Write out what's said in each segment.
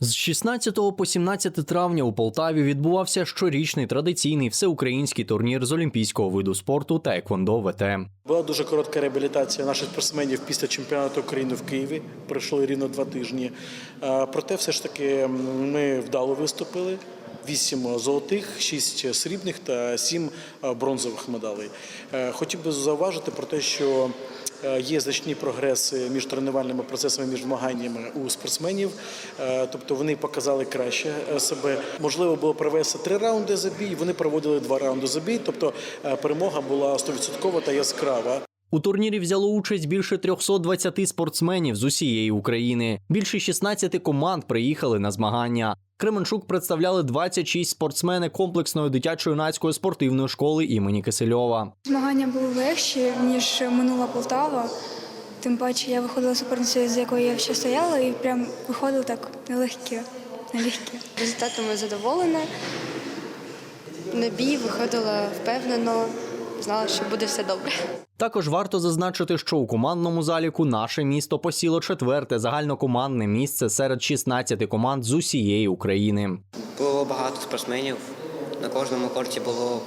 З 16 по 17 травня у Полтаві відбувався щорічний традиційний всеукраїнський турнір з олімпійського виду спорту Теквондо ВТ. Була дуже коротка реабілітація наших спортсменів після чемпіонату України в Києві. Пройшло рівно два тижні. Е, Проте, все ж таки, ми вдало виступили. Вісім золотих, шість срібних та сім е, бронзових медалей. Е, Хотів би зауважити про те, що е, є значні прогреси між тренувальними процесами, між змаганнями у спортсменів. Тобто вони показали краще себе. Можливо було провести три раунди за бій. Вони проводили два раунди за бій. Тобто перемога була 100% та яскрава. У турнірі взяло участь більше 320 спортсменів з усієї України. Більше 16 команд приїхали на змагання. Кременчук представляли 26 спортсмени комплексної дитячо-юнацької спортивної школи імені Кисельова. Змагання були легші, ніж минула Полтава. Тим паче я виходила суперницею, з якою я ще стояла, і прям виходили так нелегкі. нелегкі. Результатами задоволена. На бій виходила впевнено, знала, що буде все добре. Також варто зазначити, що у командному заліку наше місто посіло четверте загальнокомандне місце серед 16 команд з усієї України. Було багато спортсменів. На кожному корті було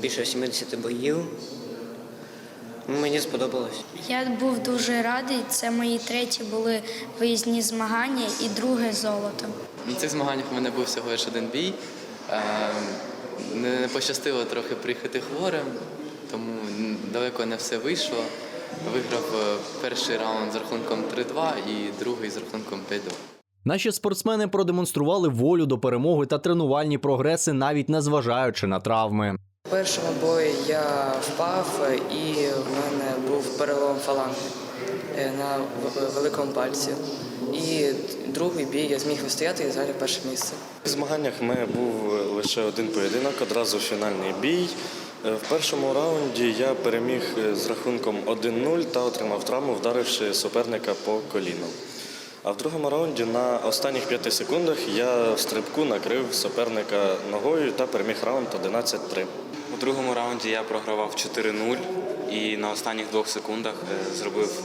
більше 70 боїв. Ну, Мені сподобалось. Я був дуже радий. Це мої треті були виїзні змагання і друге золото. На цих змаганнях у мене був всього лише один бій. Е, Не не пощастило трохи приїхати хворим, тому далеко не все вийшло. Виграв е, перший раунд з рахунком 3-2 і другий з рахунком 5-2. Наші спортсмени продемонстрували волю до перемоги та тренувальні прогреси, навіть незважаючи на травми. У першому бої я впав і в мене був перелом фаланги е, на великому пальці. І другий бій я зміг вистояти і зайняв перше місце. В змаганнях в мене був лише один поєдинок, одразу фінальний бій. Е, В першому раунді я переміг е, з рахунком 1-0 та отримав травму, вдаривши суперника по коліну. А в другому раунді на останніх п'яти секундах я в стрибку накрив суперника ногою та переміг раунд 11-3. У другому раунді я програвав 4-0 і на останніх двох секундах е, зробив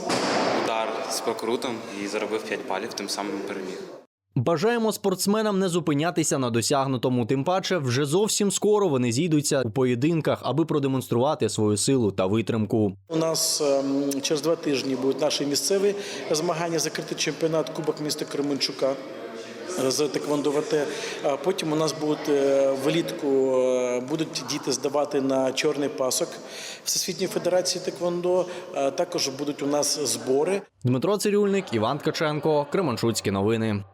удар з прокрутом і заробив 5 балів, тим самим переміг. Бажаємо спортсменам не зупинятися на досягнутому, тим паче вже зовсім скоро вони зійдуться у поєдинках, аби продемонструвати свою силу та витримку. У нас ем, через два тижні будуть наші місцеві змагання, закритий чемпіонат Кубок міста Кременчука. З. А Потім у нас будуть е, влітку е, будуть діти здавати на чорний пасок Всесвітньої федерації Теквондо. Також будуть у нас збори. Дмитро Цирюльник, Іван Ткаченко, Кременчуцькі новини.